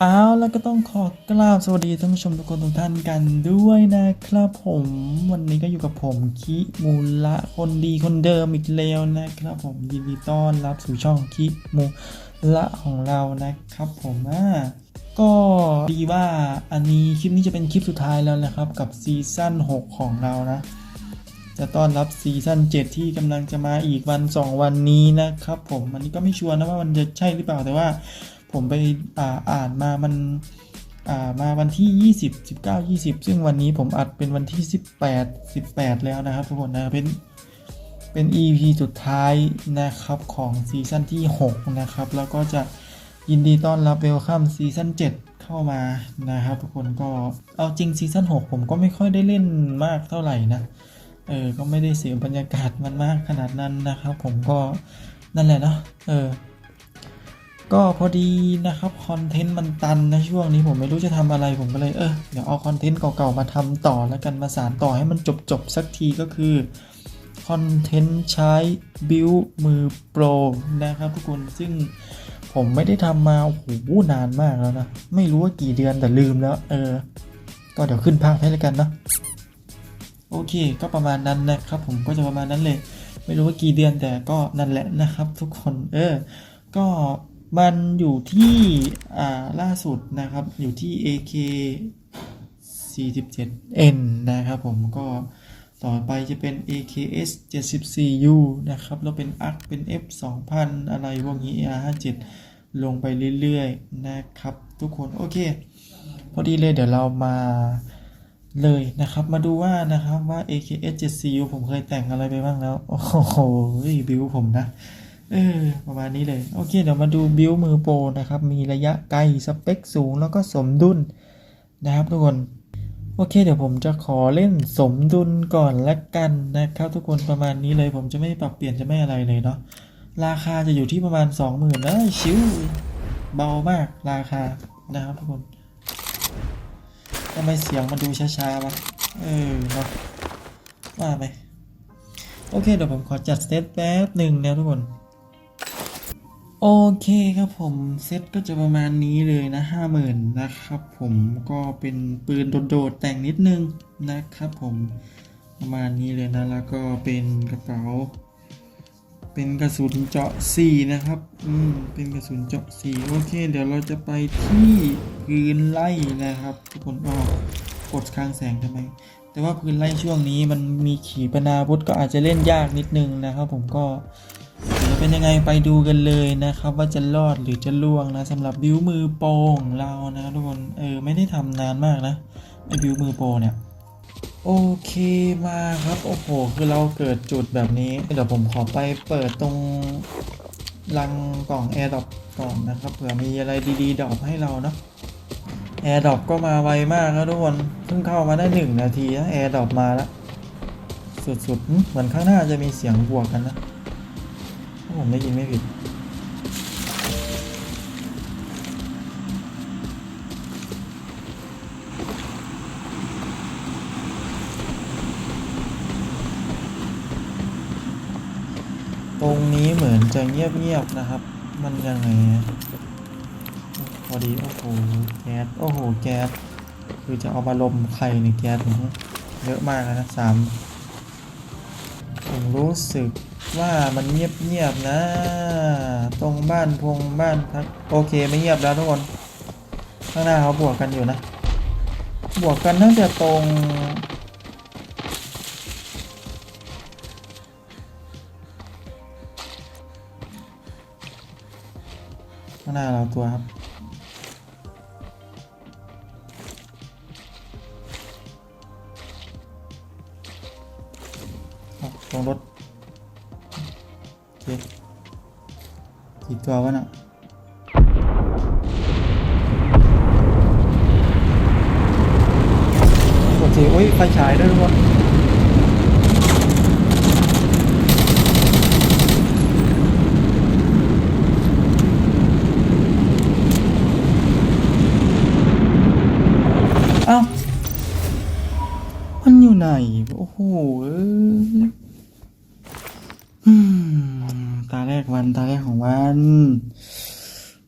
เอาแล้วก็ต้องขอกราบสวัสดีท่านผู้ชมทุกคนทุกท่านกันด้วยนะครับผมวันนี้ก็อยู่กับผมคิมูละคนดีคนเดิมอีกแล้วนะครับ ผมยินดีต้อนรับสู่ช่องคิมูละของเรานะครับผมอ่าก็ดีว่าอันนี้คลิปนี้จะเป็นคลิปสุดท้ายแล้วนะครับ กับซีซั่น6 ของเรานะ จะต้อนรับซีซั่น7 ที่กำลังจะมาอีกวัน 2 วันนี้นะครับผมอันนี้ก็ไม่ชัวร์นะว่ามันจะใช่หรือเปล่าแต่ว่า ผมไปอ่าอานมามันามาวันที่ 20 19 20 ซึ่งวันนี้ผมอัดเป็นวันที่ 18 18 แล้วนะครับทุกคนนะเป็นเป็น EP สุดท้ายนะครับของซีซั่นที่ 6 นะครับ แล้วก็จะยินดีต้อนรับเวลคัมซีซั่น7 เข้ามานะครับ ทุกคนก็เอาจริงซีซั่น6 ผมก็ไม่ค่อยได้เล่นมากเท่าไหร่นะ เออ ก็ไม่ได้เสียบรรยากาศมันมากขนาดนั้นนะครับ ผมก็นั่นแหละเนาะเออ ก็พอดีนะครับคอนเทนต์มันตันนะช่วงนี้ผมไม่รู้จะทำอะไรผมก็เลยเออเดี๋ยวเอาคอนเทนต์เก่าๆมาทำต่อแล้วกันมาสานต่อให้มันจบๆสักทีก็คือคอนเทนต์ใช้บิวมือโปรนะครับทุกคนซึ่งผมไม่ได้ทำมาโอ้โหนานมากแล้วนะ ไม่รู้ว่ากี่เดือนแต่ลืมแล้ว เออ ก็เดี๋ยวขึ้นภาพให้แล้วกันนะโอเค ก็ประมาณนั้นนะครับ ผมก็จะประมาณนั้นเลย ไม่รู้ว่ากี่เดือนแต่ก็นั่นแหละนะครับ ทุกคน เออ ก็ มันอยู่ที่อ่าล่าสุดนะครับอยู่ที่ AK 47N นะครับผมก็ต่อไปจะเป็น AKS 74U นะครับแล้วเป็น ARC เป็น F 2000อะไรพวกนี้ AR57 ลงไปเรื่อยๆ นะครับ ทุกคนโอเค พอดีเลยเดี๋ยวเรามาเลยนะครับ มาดูว่านะครับว่า AKS 74U ผมเคยแต่งอะไรไปบ้างแล้ว โอ้โหบิวผมนะ เออประมาณนี้เลย โอเค เดี๋ยวมาดูบิวมือโปรนะครับ มีระยะไกลสเปคสูงแล้วก็สมดุลนะครับทุกคน โอเค เดี๋ยวผมจะขอเล่นสมดุลก่อนละกันนะครับทุกคนประมาณนี้เลย ผมจะไม่ปรับเปลี่ยนจะไม่อะไรเลยเนาะราคาจะอยู่ที่ประมาณ 20,000นะชิวเบามากราคานะครับทุกคนทำไมเสียงมันดูช้าๆวะเออเนาะว่าไหมโอเคเดี๋ยวผมขอจัดเซตแป๊บหนึ่งนะทุกคน โอเคครับผม เซตก็จะประมาณนี้เลยนะห้าหมื่นนะครับผมก็เป็นปืนโดดๆแต่งนิดนึงนะครับผมประมาณนี้เลยนะแล้วก็เป็นกระเป๋า เป็นกระสุนเจาะ4นะครับอืมเป็นกระสุนเจาะ4โอเค เดี๋ยวเราจะไปที่พื้นไล่นะครับ ทุกคนออกกดค้างแสงทำไม แต่ว่าพื้นไล่ช่วงนี้มันมีขีปนาวุธก็อาจจะเล่นยากนิดนึงนะครับ ผมก็ เดี๋ยวเป็นยังไงไปดูกันเลยนะครับ ว่าจะรอดหรือจะล่วงนะสำหรับบิวมือโปงเรานะทุกคนเออไม่ได้ทำนานมากนะไอบิวมือโปรเนี่ยโอเคมาครับโอ้โหคือเราเกิดจุดแบบนี้เดี๋ยวผมขอไปเปิดตรงลังกล่อง Air d r o p ก่อนนะครับเผื่อมีอะไรดีๆดอปให้เราเนาะ Air d r o p ก็มาไวมากแล้วทุกคนเพิ่งเข้ามาได้หนึ่งนาทีนะ Air d r o p มาแล้วสุดๆเหมือนข้างหน้าจะมีเสียงบวกกันนะ ผมได้ยินไม่ผิด ตรงนี้เหมือนจะเงียบๆนะครับ มันยังไงพอดี โอ้โห แก๊ส โอ้โห แก๊ส คือจะเอามาลมใครในยแก๊สเยอะมากนะสาม รู้สึกว่ามันเงียบๆนะ ตรงบ้านพงบ้านพักโอเคไม่เงียบแล้วทุกคน ข้างหน้าเขาบวกกันอยู่นะ บวกกันตั้งแต่ตรง ข้างหน้าเราตัวครับ รงรถโอเคกี่ตัววะน่ะโอเคโอ้ยไฟฉายด้วยทุกคนอ้าวมันอยู่ไหน โอ้โหเอ้ยอืมตาแรกวัน ตาแรกของวัน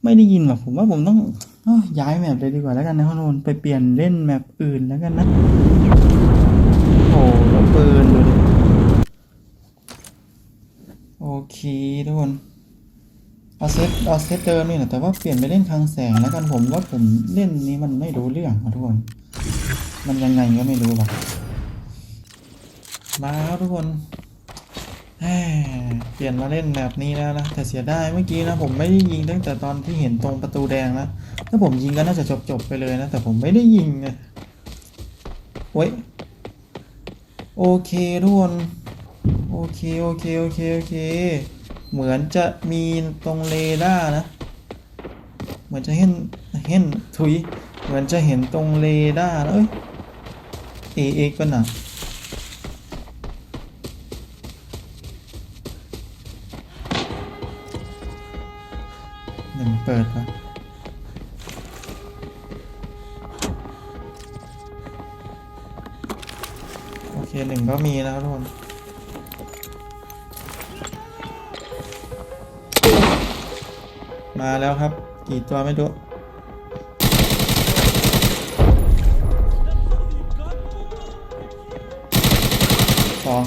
ไม่ได้ยินหรอกผมว่าผมต้องอย้ายแมปเลยดีกว่าแล้วกันนะทุกคนไปเปลี่ยนเล่นแมปอื่นแล้วกันนะ โอ้แล้วปืนดูดิโอเคทุกคนเอาเซตเอาเซตเดิมนี่แหละแต่ว่าเปลี่ยนไปเล่นคลังแสงแล้วกันผมว่าผมเล่นนี้มันไม่รู้เรื่องทุกคน มันยังไงก็ไม่รู้ว่ะมาครับทุกคน เปลี่ยนมาเล่นแบบนี้แล้วนะแต่เสียดายเมื่อกี้นะผมไม่ได้ยิงตั้งแต่ตอนที่เห็นตรงประตูแดงแล้วถ้าผมยิงก็น่าจะจบจบไปเลยนะแต่ผมไม่ได้ยิงไงโอ้ยโอเคทุกคนโอเคโอเคโอเคโอเค เหมือนจะมีตรงเรดาร์นะ เหมือนจะเห็นเห็นถุย เหมือนจะเห็นตรงเรดาร์นะเอ้ยเอเอกปะน่ะ หนึ่งเปิดปะโอเคหนึ่งก็มีแล้วทุกคนมาแล้วครับ กี่ตัวไม่รู้สอง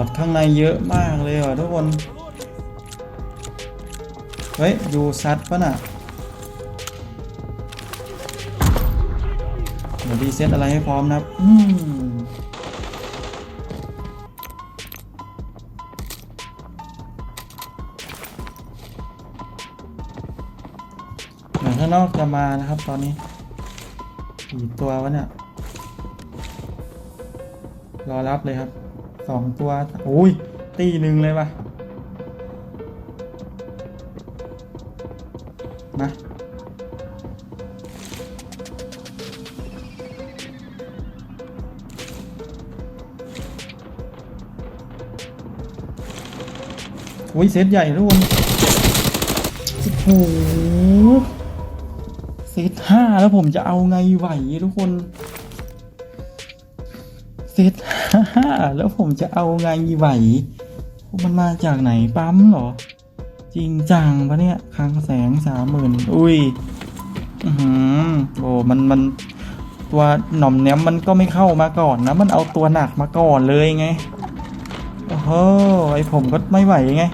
บอดข้างในเยอะมากเลยว่ะทุกคน เฮ้ย ดูซัดปะน่ะเดี๋ยวรีเซ็ตอะไรให้พร้อมนะครับอืมเหมือนข้างนอกจะมานะครับตอนนี้กี่ตัววะเนี่ย รอรับเลยครับ สองตัวโอ้ยตีหนึ่งเลยว่ะมาอุ้ยเซตใหญ่ทุกคนโอ้โหเซตห้าแล้วผมจะเอาไงไหวทุกคน เซตห้าแล้วผมจะเอาไงไหว มันมาจากไหนปั๊มเหรอ จริงจังปะเนี่ยคลังแสงสามหมื่นอุ้ยอือหือโอ้มันมันตัวหน่อมแนมมันก็ไม่เข้ามาก่อนนะ มันเอาตัวหนักมาก่อนเลยไง โอ้โห ไอผมก็ไม่ไหวไง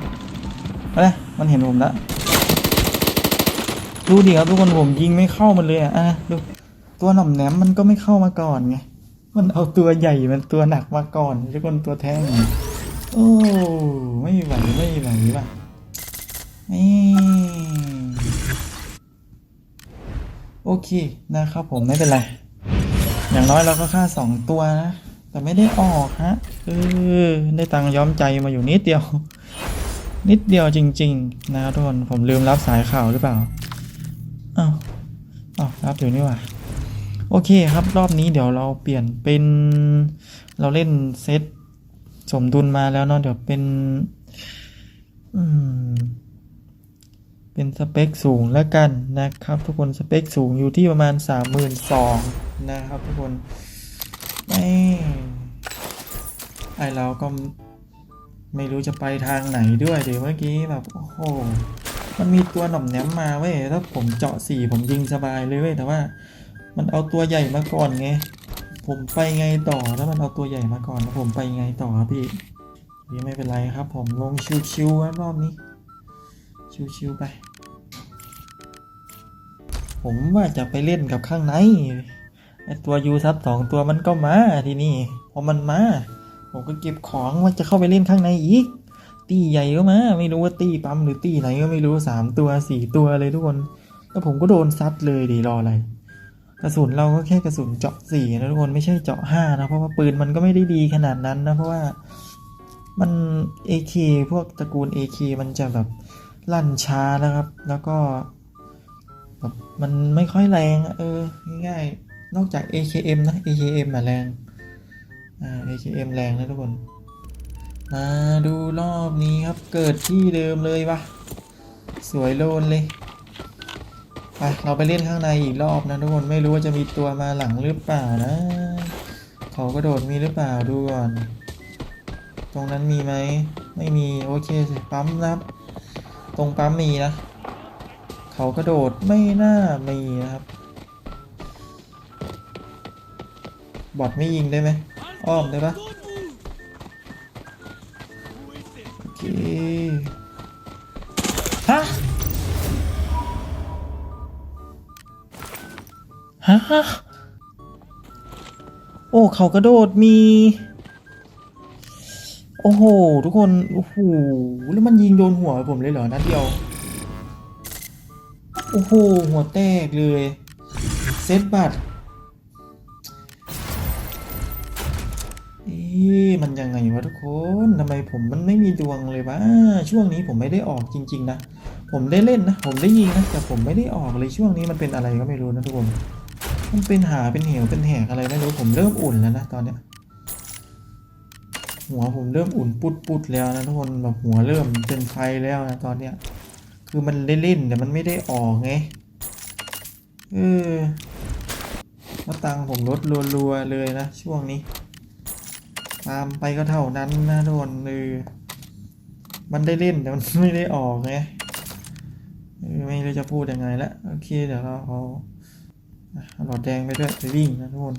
อะไรมันเห็นผมแล้วดูดิครับทุกคนผมยิงไม่เข้ามันเลยอะอะดู ตัวหน่อมแหนมมันก็ไม่เข้ามาก่อนไง มันเอาตัวใหญ่มันตัวหนักมาก่อนทุกคนตัวแท้งโอ้ไม่ไหวไม่ไหวว่ะนี่โอเคนะครับผมไม่เป็นไร อย่างน้อยเราก็ฆ่าสองตัวนะ แต่ไม่ได้ออกฮะเออได้ตังค์ย้อมใจมาอยู่นิดเดียว นิดเดียวจริง ๆ นะครับทุกคนผมลืมรับสายข่าวหรือเปล่าอ้าวอ้าวรับอยู่นี่หว่า โอเคครับรอบนี้เดี๋ยวเราเปลี่ยนเป็นเราเล่นเซตสมดุลมาแล้วเนาะเดี๋ยวเป็นอืมเป็นสเปคสูงแล้วกันนะครับ ทุกคนสเปคสูงอยู่ที่ประมาณสามหมื่นสองนะครับ ทุกคนไม่ไอเราก็ไม่รู้จะไปทางไหนด้วยเดี๋ยวเมื่อกี้แบบ โอ้โหมันมีตัวหน่อมแหนมมาเว้ยถ้าผมเจาะสี่ผมยิงสบายเลยเว้ยแต่ว่า มันเอาตัวใหญ่มาก่อนไง ผมไปไงต่อถ้ามันเอาตัวใหญ่มาก่อนแล้วผมไปไงต่อครับพี่พี่ไม่เป็นไรครับ ผมลงชิวๆครับรอบนี้ ชิวๆไป ผมว่าจะไปเล่นกับข้างในไอตัวยูซับสองตัวมันก็มาทีนี่พอมันมา ผมก็เก็บของว่าจะเข้าไปเล่นข้างในอีก ตีใหญ่ก็มา ไม่รู้ว่าตีปั๊มหรือตีไหนก็ไม่รู้สามตัวสี่ตัวเลยทุกคน แล้วผมก็โดนซัดเลยดีรออะไร กระสุนเราก็แค่กระสุนเจาะสี่นะทุกคนไม่ใช่เจาะห้านะเพราะว่าปืนมันก็ไม่ได้ดีขนาดนั้นนะเพราะว่ามัน AK พวกตระกูล AK มันจะแบบลั่นช้านะครับ แล้วก็แบบมันไม่ค่อยแรงเออง่ายๆนอกจาก AKM นะ AKM อะแรงอ่า AKM แรงนะทุกคนมาดูรอบนี้ครับเกิดที่เดิมเลยวะสวยโลนเลย เราไปเล่นข้างในอีกรอบนะทุกคนไม่รู้ว่าจะมีตัวมาหลังหรือเปล่านะ เขากระโดดมีหรือเปล่าดูก่อน ตรงนั้นมีไหมไม่มีโอเคปั๊มนะครับ ตรงปั๊มมีนะ เขากระโดดไม่น่ามีนะครับ บอดไม่ยิงได้ไหมอ้อมได้ปะโอเค ฮะ โอ้ เขากระโดดมี โอ้โห ทุกคน โอ้โห แล้วมันยิงโดนหัวผมเลยเหรอนัดเดียว โอ้โห หัวแตกเลย เซตบัตรเอ๊ะมันยังไงวะทุกคนทำไมผมมันไม่มีดวงเลยวะ ช่วงนี้ผมไม่ได้ออกจริง ๆ นะ ผมได้เล่นนะ ผมได้ยิงนะ แต่ผมไม่ได้ออกเลยช่วงนี้มันเป็นอะไรก็ไม่รู้นะทุกคน มันเป็นหาเป็นเหวเป็นแหกอะไรไม่รู้ผมเริ่มอุ่นแล้วนะตอนเนี้ยหัวผมเริ่มอุ่นปุดปุดๆแล้วนะทุกคนแบบหัวเริ่มเป็นไฟแล้วนะตอนเนี้ยคือมันได้เล่นแต่มันไม่ได้ออกไงเออมาตังผมลดรัวๆเลยนะช่วงนี้ ตามไปก็เท่านั้นนะทุกคนเออมันได้เล่นแต่มันไม่ได้ออกไงไม่รู้จะพูดยังไงละโอเคเดี๋ยวเราเอาอะเอา หลอดแดงไปด้วยไปวิ่งนะทุกคน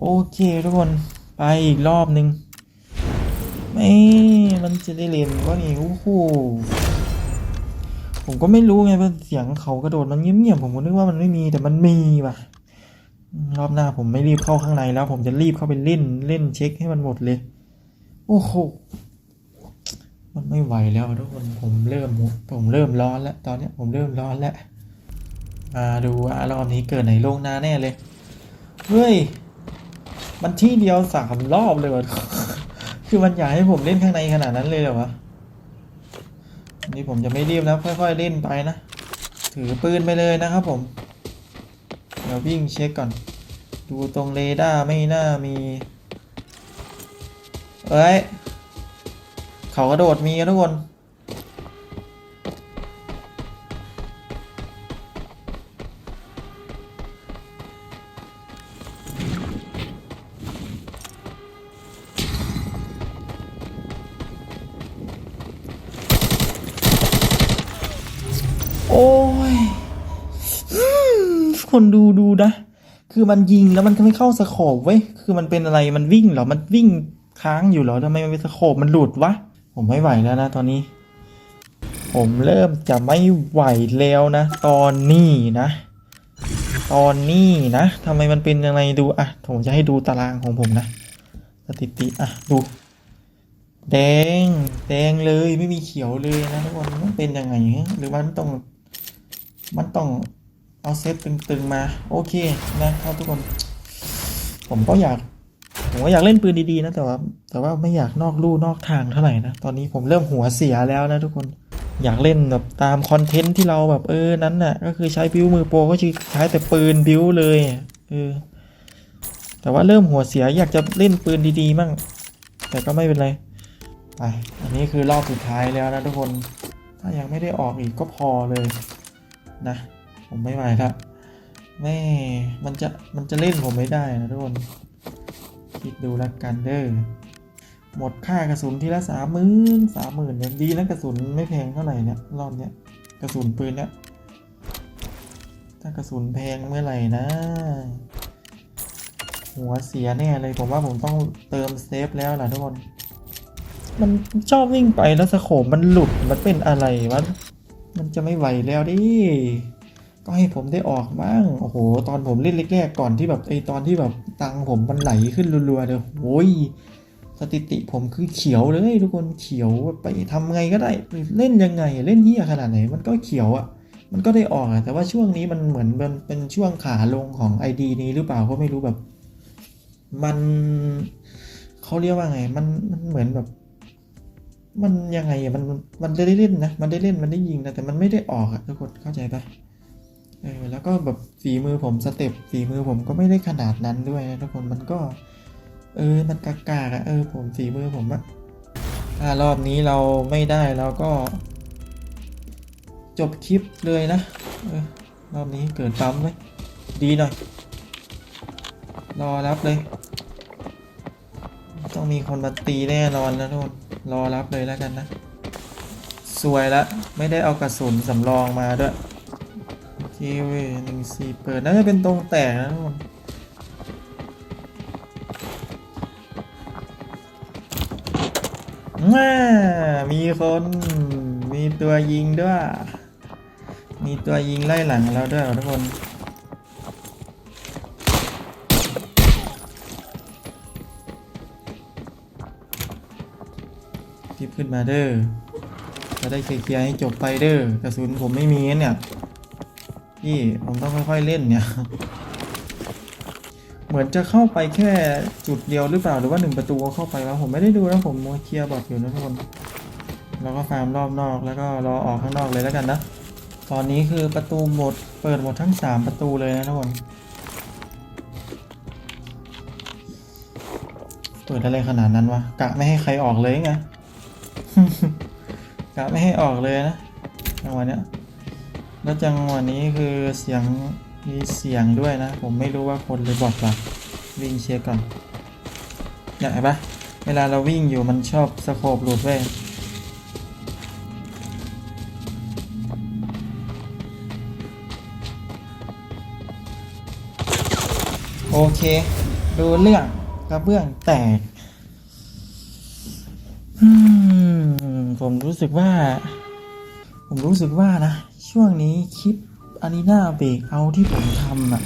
โอเคทุกคน ไปอีกรอบหนึ่งไม่ มันจะได้เล่นวะนี่โอ้โหผมก็ไม่รู้ไงว่าเสียงเขากระโดดมันเงียบๆผมก็นึกว่ามันไม่มีแต่มันมีว่ะ รอบหน้าผมไม่รีบเข้าข้างในแล้ว ผมจะรีบเข้าไปเล่นเล่นเช็คให้มันหมดเลย โอ้โห มันไม่ไหวแล้วทุกคนผมเริ่มผมเริ่มร้อนแล้วตอนนี้ผมเริ่มร้อนแล้วมาดูว่ารอบนี้เกิดไหนลงหน้าแน่เลยเฮ้ยมันที่เดียวสามรอบเลยวะคือมันอยากให้ผมเล่นข้างในขนาดนั้นเลยเหรอวะนนี่ผมจะไม่รีบนะค่อยๆเล่นไปนะถือปืนไปเลยนะครับผมเดี๋ยววิ่งเช็คก่อน ดูตรงเรดาร์ไม่น่ามี เอ้ย เขากระโดดมีกันทุกคนโอ้ยอคนดูดูนะ คือมันยิงแล้วมันก็ไม่เข้าสโคบเว้ย คือมันเป็นอะไร มันวิ่งเหรอ มันวิ่งค้างอยู่เหรอทำไมมันเป็นสโคบมันหลุดวะ ผมไม่ไหวแล้วนะตอนนี้ ผมเริ่มจะไม่ไหวแล้วนะ ตอนนี้นะ ตอนนี้นะทำไมมันเป็นยังไงดูอะผมจะให้ดูตารางของผมนะสถิติอะดูแดงแดงเลยไม่มีเขียวเลยนะทุกคนมันเป็นยังไงหรือว่ามันต้อง มันต้องเอาเซตตึงๆมา โอเคนะครับทุกคน ผมก็อยาก ผมก็อยากเล่นปืนดีๆนะแต่ว่า แต่ว่าไม่อยากนอกลู่นอกทางเท่าไหร่นะ ตอนนี้ผมเริ่มหัวเสียแล้วนะทุกคน อยากเล่นแบบตามคอนเทนต์ที่เราแบบเออนั้นน่ะ ก็คือใช้บิวมือโปรก็คือใช้แต่ปืนบิวเลยเออแต่ว่าเริ่มหัวเสียอยากจะเล่นปืนดีๆมั่งแต่ก็ไม่เป็นไรไปอันนี้คือรอบสุดท้ายแล้วนะทุกคน ถ้ายังไม่ได้ออกอีกก็พอเลยนะ ผมไม่ไหวครับแม่มันจะมันจะเล่นผมไม่ได้นะทุกคน คิดดูแล้วกันเด้อหมดค่ากระสุนทีละสามหมื่นสามหมื่นเนี่ยดีนะกระสุนไม่แพงเท่าไหร่เนี่ยรอบเนี้ยกระสุนปืนเนี่ยถ้ากระสุนแพงเมื่อไหร่นะ หัวเสียแน่เลยผมว่าผมต้องเติมเซฟแล้วนะทุกคน มันชอบวิ่งไปแล้วสโคปมันหลุดมันเป็นอะไรวะมันจะไม่ไหวแล้วดิ ก็ให้ผมได้ออกบ้าง โอ้โห ตอนผมเล่นแรกๆก่อนที่แบบไอตอนที่แบบตังผมมันไหลขึ้นรัวๆเลยโอ้ยสถิติผมคือเขียวเลยทุกคนเขียวไปทำไงก็ได้เล่นยังไงเล่นเฮียขนาดไหน มันก็เขียวอะ่ะมันก็ได้ออกอะแต่ว่าช่วงนี้มันเหมือนมันเป็นช่วงขาลงของ ID นี้หรือเปล่าก็ไม่รู้แบบ มันเขาเรียกว่าไง มันมันเหมือนแบบ มันยังไงอะมันมันมันได้เล่นนะมันได้เล่นมันได้ยิงนะแต่มันไม่ได้ออกอะทุกคนเข้าใจปะ เออแล้วก็แบบฝีมือผมสเต็ปฝีมือผมก็ไม่ได้ขนาดนั้นด้วยนะทุกคนมันก็ เออมันกากๆอะเออผมฝีมือผมอะถ้ารอบนี้เราไม่ได้เราก็ จบคลิปเลยนะเออรอบนี้เกิดปั๊มไหมดีหน่อย รอรับเลย ต้องมีคนมาตีแน่นอนนะทุกคนรอรับเลยแล้วกันนะ สวยละไม่ได้เอากระสุนสำรองมาด้วย เว้ยหนึ่งสี่เปิดน่าจะเป็นตรงแตกนะทุกคนมามีคน มีตัวยิงด้วย มีตัวยิงไล่หลังเราด้วยทุกคนทิปขึ้นมาเด้อจะได้เคลียร์ให้จบไปเด้อกระสุนผมไม่มีเนี่ย พี่ผมต้องค่อยๆเล่นเนี่ย เหมือนจะเข้าไปแค่จุดเดียวหรือเปล่าหรือว่าหนึ่งประตูเข้าไปแล้วผมไม่ได้ดูนะผมมัวเคลียร์บอทอยู่นะทุกคนแล้วก็ฟาร์มรอบนอกแล้วก็รอออกข้างนอกเลยแล้วกันนะตอนนี้คือประตูหมดเปิดหมดทั้ง 3 ประตูเลยนะทุกคนเปิดอะไรขนาดนั้นวะกะไม่ให้ใครออกเลยไงกะไม่ให้ออกเลยนะจังหวะเนี้ย แล้วจังหวะนี้คือเสียงมีเสียงด้วยนะ ผมไม่รู้ว่าคนหรือบอกปะวิ่งเช็คก่อนเนี่ยเห็นปะเวลาเราวิ่งอยู่มันชอบสโคปหลุดเว้ยโอเค ดูเรื่องกระเบื้องแตก ผมรู้สึกว่า ผมรู้สึกว่านะ ช่วงนี้คลิปอารีนาเบรกเอาที่ผมทำอะ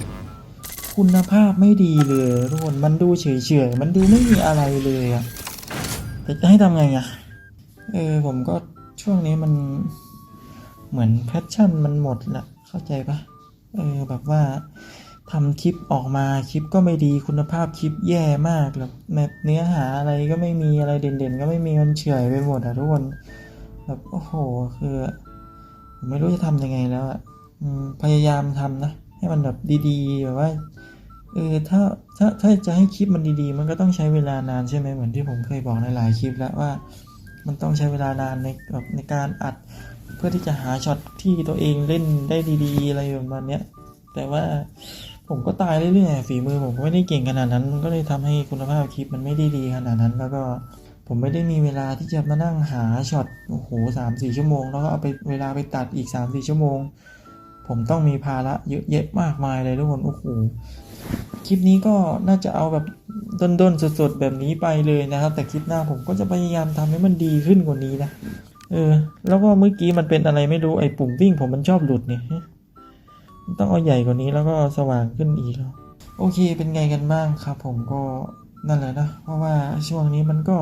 คุณภาพไม่ดีเลยทุกคนมันดูเฉยๆ มันดูไม่มีอะไรเลยอะแต่จะให้ทำไงอะเออผมก็ช่วงนี้มันเหมือนแพชชั่นมันหมดละเข้าใจปะเออแบบว่าทำคลิปออกมาคลิปก็ไม่ดีคุณภาพคลิปแย่มากแบบแบบเนื้อหาอะไรก็ไม่มีอะไรเด่นๆ ก็ไม่มีมันเฉยไปหมดอะทุกคนแบบโอ้โหคือ ไม่รู้จะทำยังไงแล้วอะพยายามทำนะ ให้มันแบบดีๆแบบว่าเออถ้าถ้าถ้าจะให้คลิปมันดีๆ มันก็ต้องใช้เวลานานใช่ไหมเหมือนที่ผมเคยบอกในหลายคลิปแล้วว่า มันต้องใช้เวลานานในแบบในการอัด เพื่อที่จะหาช็อตที่ตัวเองเล่นได้ดีๆ อะไรประมาณเนี้ยแต่ว่าผมก็ตายเรื่อยๆฝีมือผมก็ไม่ได้เก่งขนาดนั้นมันก็เลยทำให้คุณภาพคลิปมันไม่ได้ดีขนาดนั้นแล้วก็ ผมไม่ได้มีเวลาที่จะมานั่งหาช็อตโอ้โหสามสี่ชั่วโมง แล้วก็เอาไปเวลาไปตัดอีกสามสี่ชั่วโมง ผมต้องมีภาระเยอะแยะมากมายเลยทุกคนโอ้โหคลิปนี้ก็น่าจะเอาแบบด้นๆสดๆแบบนี้ไปเลยนะครับ แต่คลิปหน้าผมก็จะพยายามทำให้มันดีขึ้นกว่านี้นะเออ แล้วก็เมื่อกี้มันเป็นอะไรไม่รู้ไอ้ปุ่มวิ่งผมมันชอบหลุดเนี่ยต้องเอาใหญ่กว่านี้แล้วก็สว่างขึ้นอีกแล้วโอเคเป็นไงกันบ้างครับ ผมก็นั่นแหละนะ เพราะว่าช่วงนี้มันก็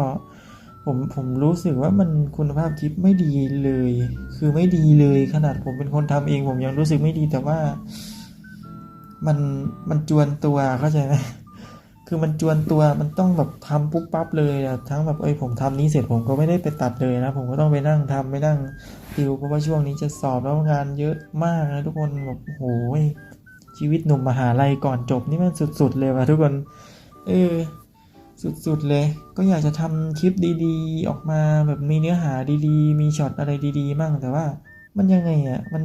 ผมผมรู้สึกว่ามันคุณภาพคลิปไม่ดีเลย คือไม่ดีเลยขนาดผมเป็นคนทำเอง ผมยังรู้สึกไม่ดีแต่ว่า มันมันจวนตัวเข้าใจไหมคือมันจวนตัวมันต้องแบบทำปุ๊บปั๊บเลยอะทั้งแบบเอ้ยผมทำนี้เสร็จผมก็ไม่ได้ไปตัดเลยนะ ผมก็ต้องไปนั่งทำไปนั่งติวเพราะว่าช่วงนี้จะสอบแล้วงานเยอะมากนะทุกคนแบบโอ้โหยชีวิตหนุ่มมหาลัยก่อนจบนี่มันสุดๆเลยว่ะทุกคน เออ สุดๆเลย ก็อยากจะทำคลิปดีๆ ออกมาแบบมีเนื้อหาดีๆ มีช็อตอะไรดีๆ มั่งแต่ว่า มันยังไงอะ มัน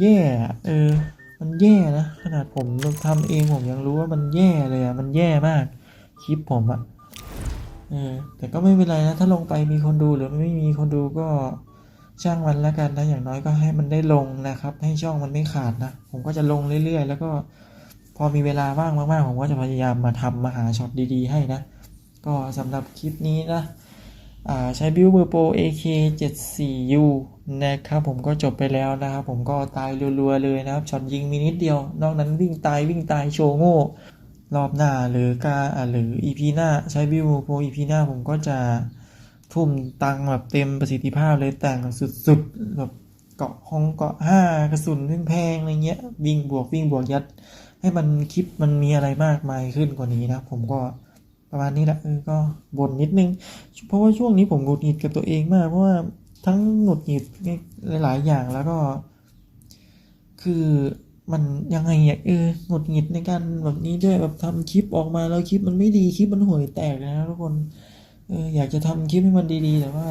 แย่เออ มันแย่นะ ขนาดผมทำเองผมยังรู้ว่ามันแย่เลยอะ มันแย่มากคลิปผมอะเออแต่ก็ไม่เป็นไรนะ ถ้าลงไปมีคนดูหรือไม่มีคนดูก็ช่างมันแล้วกันนะอย่างน้อยก็ให้มันได้ลงนะครับ ให้ช่องมันไม่ขาดนะ ผมก็จะลงเรื่อยๆ แล้วก็พอมีเวลาว่างมากๆ ผมก็จะพยายามมาทำมาหาช็อตดีๆ ให้นะ ก็สำหรับคลิปนี้นะใช้บิวเบอร์โปร AK 74U นะครับผมก็จบไปแล้วนะครับผมก็ตายรัวๆเลยนะครับช็อตยิงมีนิดเดียว นอกนั้นวิ่งตายวิ่งตายโชว์โง่รอบหน้าหรือกาหรือ EP หน้าใช้บิวเบอร์โปร EP หน้าผมก็จะทุ่มตังค์แบบเต็มประสิทธิภาพเลยแต่งสุดๆแบบเกาะห้องเกาะห้ากระสุนแพงๆอะไรเงี้ยวิ่งบวกวิ่งบวกยัด ให้มันคลิปมันมีอะไรมากมายขึ้นกว่านี้นะผมก็ ประมาณนี้แหละเออก็บ่นนิดนึง เพราะว่าช่วงนี้ผมหงุดหงิดกับตัวเองมากเพราะว่าทั้งหงุดหงิดหลาย ๆ อย่างแล้วก็ คือมันยังไงอะเออหงุดหงิดในการแบบนี้ด้วยแบบทำคลิปออกมาแล้วคลิปมันไม่ดีคลิปมันห่วยแตกนะทุกคนเอออยากจะทำคลิปให้มันดีๆ แต่ว่า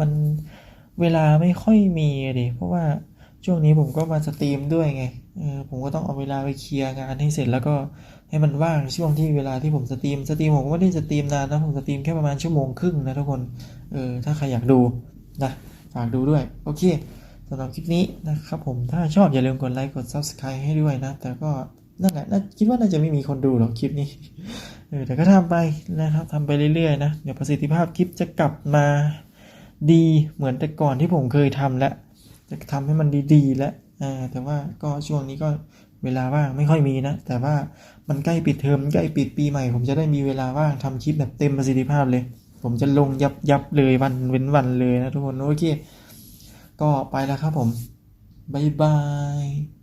มันเวลาไม่ค่อยมีดิเพราะว่าช่วงนี้ผมก็มาสตรีมด้วยไงเออผมก็ต้องเอาเวลาไปเคลียร์งานให้เสร็จแล้วก็ ให้มันว่างช่วงที่เวลาที่ผมสตรีมสตรีมผมก็ไม่ได้สตรีมนานนะผมสตรีมแค่ประมาณชั่วโมงครึ่งนะทุกคนเออถ้าใครอยากดูนะฝากดูด้วย โอเคสำหรับคลิปนี้นะครับผมถ้าชอบอย่าลืมกดไลค์กด Subscribe ให้ด้วยนะ แต่ก็นั่นแหละน่าคิดว่าน่าจะไม่มีคนดูหรอกคลิปนี้เออแต่ก็ทำไปนะครับทำไปเรื่อยๆนะเดี๋ยวประสิทธิภาพคลิปจะกลับมาดีเหมือนแต่ก่อนที่ผมเคยทำแล้วจะทำให้มันดีๆ แล้วอ่าแต่ว่าก็ช่วงนี้ก็ เวลาว่างไม่ค่อยมีนะ แต่ว่ามันใกล้ปิดเทอมใกล้ปิดปีใหม่ ผมจะได้มีเวลาว่างทำคลิปแบบเต็มประสิทธิภาพเลย ผมจะลงยับยับเลยวันเว้นวันเลยนะทุกคนโอเค ก็ไปแล้วครับผมบ๊ายบาย